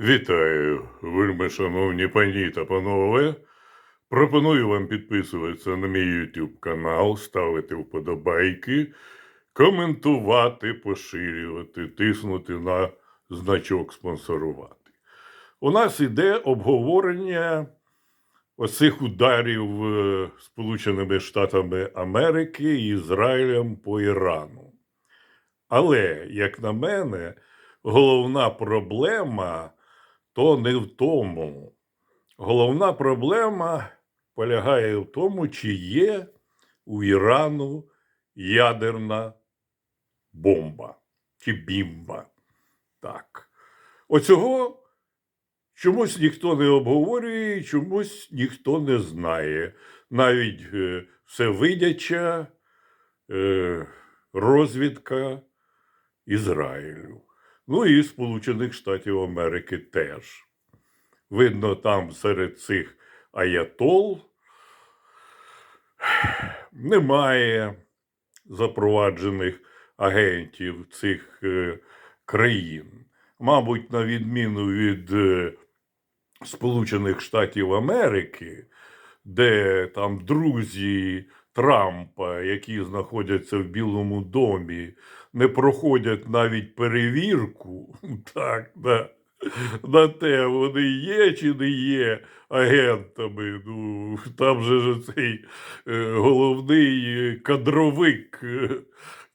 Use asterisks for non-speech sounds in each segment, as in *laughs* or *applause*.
Вітаю, вельми шановні пані та панове. Пропоную вам підписуватися на мій YouTube канал, ставити вподобайки, коментувати, поширювати, тиснути на значок спонсорувати. У нас іде обговорення оцих ударів е, Сполученими Штатами Америки і Ізраїлем по Ірану. Але, як на мене, головна проблема то не в тому. Головна проблема полягає в тому, чи є у Ірану ядерна бомба чи бімба. Так. Оцього чомусь ніхто не обговорює, чомусь ніхто не знає. Навіть е, всевидяча е, розвідка Ізраїлю. Ну і Сполучених Штатів Америки теж. Видно, там серед цих аятол немає запроваджених агентів цих е, країн. Мабуть, на відміну від е, Сполучених Штатів Америки, де там друзі Трампа, які знаходяться в Білому домі, не проходять навіть перевірку, *laughs* так, да, на те, вони є чи не є агентами. Ну, там же ж цей е, головний кадровик е,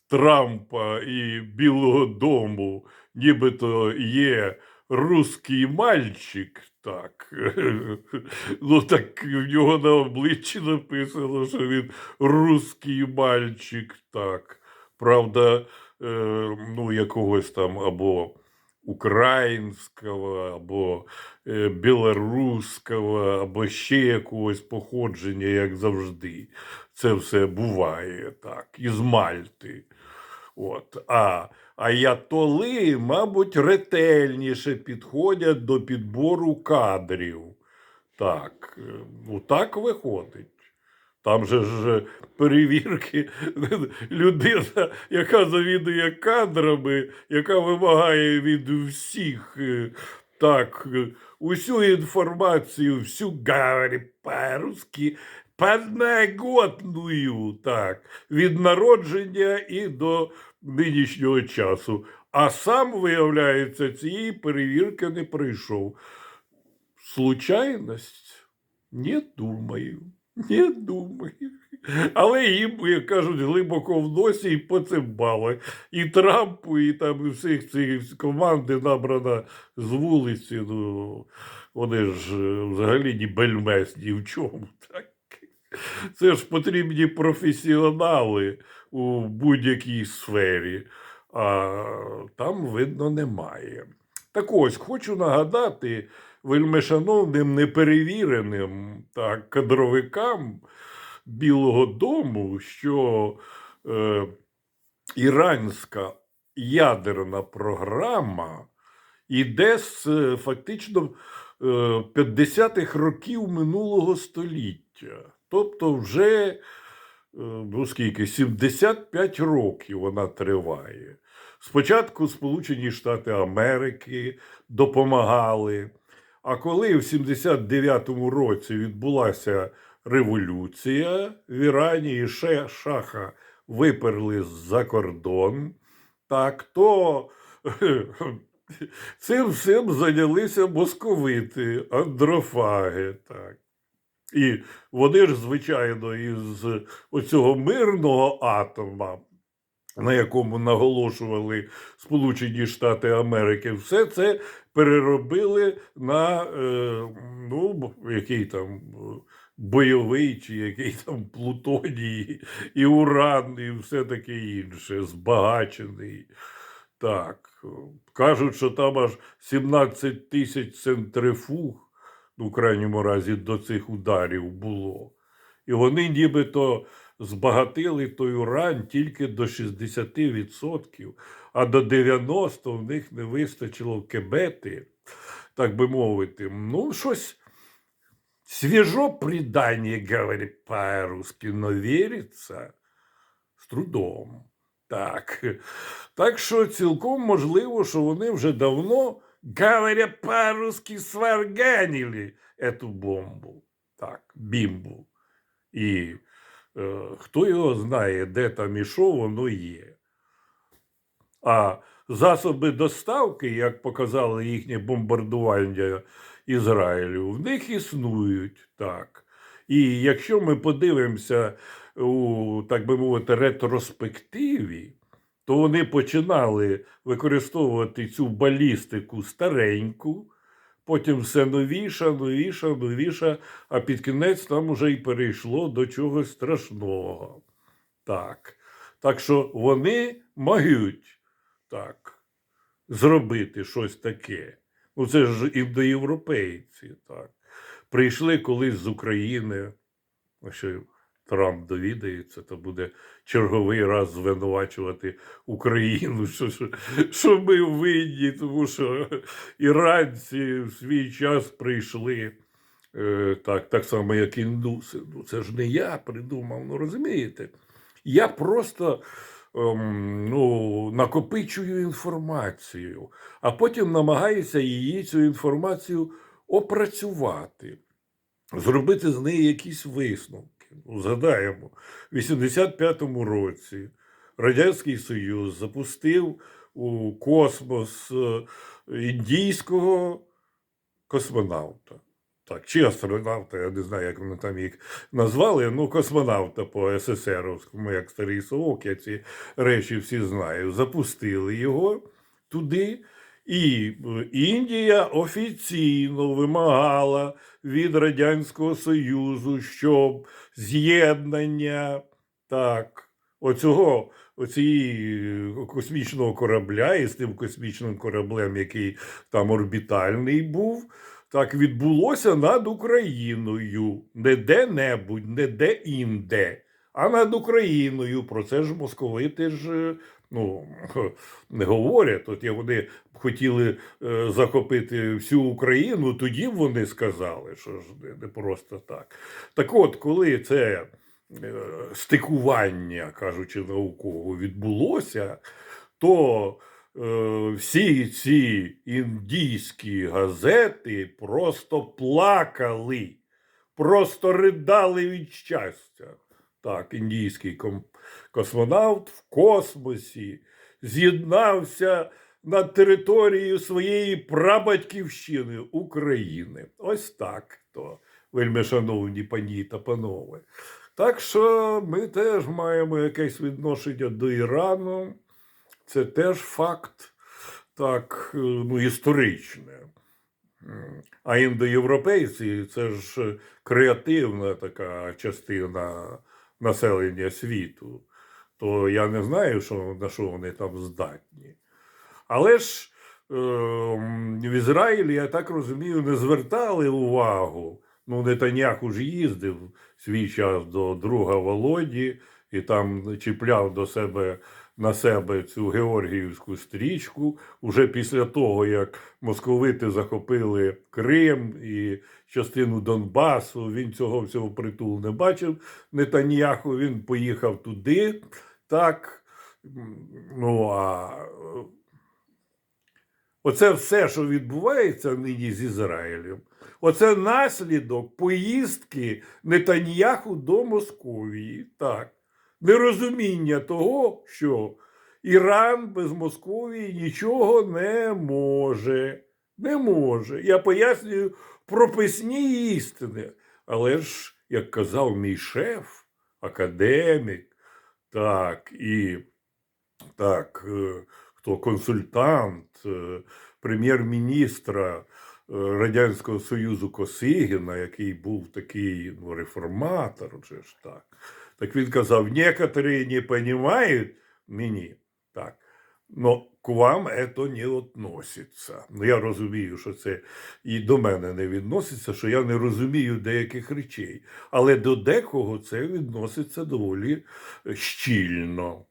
Трампа і Білого Дому, нібито є русський мальчик. Так, *laughs* ну так в нього на обличчі написано, що він русський мальчик. Так. Правда, ну, якогось там або українського, або е, білоруського, або ще якогось походження, як завжди. Це все буває так, із Мальти. От. А аятоли, мабуть, ретельніше підходять до підбору кадрів. Так, е, ну так виходить. Там же ж перевірки людина, яка завідує кадрами, яка вимагає від всіх е, так, е, усю інформацію, всю говорить по-русски, подноготную, так, від народження і до нинішнього часу. А сам, виявляється, цієї перевірки не пройшов. Случайність? Не думаю. Не думаю. Але їм, як кажуть, глибоко в носі і поцимбали. І Трампу, і там і всіх цих команди набрана з вулиці. Ну, вони ж е, взагалі ні бельмес ні в чому. Так. Це ж потрібні професіонали у будь-якій сфері, а там, видно, немає. Так ось, хочу нагадати вельмишановним неперевіреним так, кадровикам Білого Дому, що е, іранська ядерна програма йде з е, фактично е, 50-х років минулого століття. Тобто вже е, ну скільки, 75 років вона триває. Спочатку Сполучені Штати Америки допомагали. А коли в 79-му році відбулася революція в Ірані і ще шаха виперли за кордон, так то *laughs* цим всім зайнялися московити, андрофаги. Так. І вони ж, звичайно, із оцього мирного атома, на якому наголошували Сполучені Штати Америки, все це переробили на е, ну, який там е, бойовий, чи який там *laughs* плутоній, і уран, і все таке інше, збагачений. Так, кажуть, що там аж 17 тисяч центрифуг, ну, в крайньому разі, до цих ударів було. І вони нібито збагатили той уран тільки до 60%, а до 90% в них не вистачило кебети, так би мовити. Ну, щось свіжо предання, говорить по-русски, но віриться з трудом. Так. так що цілком можливо, що вони вже давно говоря по-русски, сварганили эту бомбу. Так, бімбу. І хто його знає, де там і що воно є. А засоби доставки, як показали їхнє бомбардування Ізраїлю, в них існують так. І якщо ми подивимося у, так би мовити, ретроспективі, то вони починали використовувати цю балістику стареньку, потім все новіша, новіша, новіша, а під кінець там уже й перейшло до чогось страшного. Так. Так що вони можуть так, зробити щось таке. Ну, це ж індоєвропейці, так. Прийшли колись з України, якщо Трамп довідається, то буде черговий раз звинувачувати Україну, що, що, ми винні, тому що іранці в свій час прийшли. Е, так, так само, як індуси. Ну, це ж не я придумав, ну розумієте? Я просто ем, ну, накопичую інформацію, а потім намагаюся її цю інформацію опрацювати, зробити з неї якісь висновки. Ну, згадаємо, в 85-му році Радянський Союз запустив у космос е, індійського космонавта. Так, чи астронавта, я не знаю, як вони там їх назвали, ну, космонавта по СССРовському, як старий совок, я ці речі всі знаю. Запустили його туди, і е, Індія офіційно вимагала від Радянського Союзу, щоб з'єднання так, оцього, оцієї космічного корабля із тим космічним кораблем, який там орбітальний був, так відбулося над Україною. Не де-небудь, не де-інде, а над Україною. Про це ж московити ж е, ну, *laughs* не говорять. От як вони хотіли е, захопити всю Україну, тоді вони сказали, що ж не, не просто так. Так от, коли це е, стикування, кажучи науково, відбулося, то е, всі ці індійські газети просто плакали, просто ридали від щастя. Так, індійський космонавт в космосі з'єднався над територією своєї прабатьківщини України. Ось так то, вельми шановні пані та панове. Так що ми теж маємо якесь відношення до Ірану. Це теж факт, так, е, ну, історичне. А індоєвропейці це ж креативна така частина населення світу. То я не знаю, що, на що вони там здатні. Але ж е, в Ізраїлі, я так розумію, не звертали увагу. Ну, Нетаняху ж їздив свій час до друга Володі і там чіпляв до себе на себе цю георгіївську стрічку уже після того, як московити захопили Крим і частину Донбасу. Він цього всього притул не бачив. Нетаньяху він поїхав туди. Так, ну а оце все, що відбувається нині з Ізраїлем, оце наслідок поїздки Нетаньяху до Московії. Так. Нерозуміння того, що Іран без Московії нічого не може. Не може. Я пояснюю прописні істини. Але ж, як казав мій шеф, академік, так, і так, е, хто консультант е, прем'єр-міністра е, Радянського Союзу Косигіна, який був такий ну, реформатор, же ж так. Так він казав: некоторые не понимают мені. Так. Но к вам это не относится. Ну, я розумію, що це і до мене не відноситься, що я не розумію деяких речей. Але до декого це відноситься доволі щільно.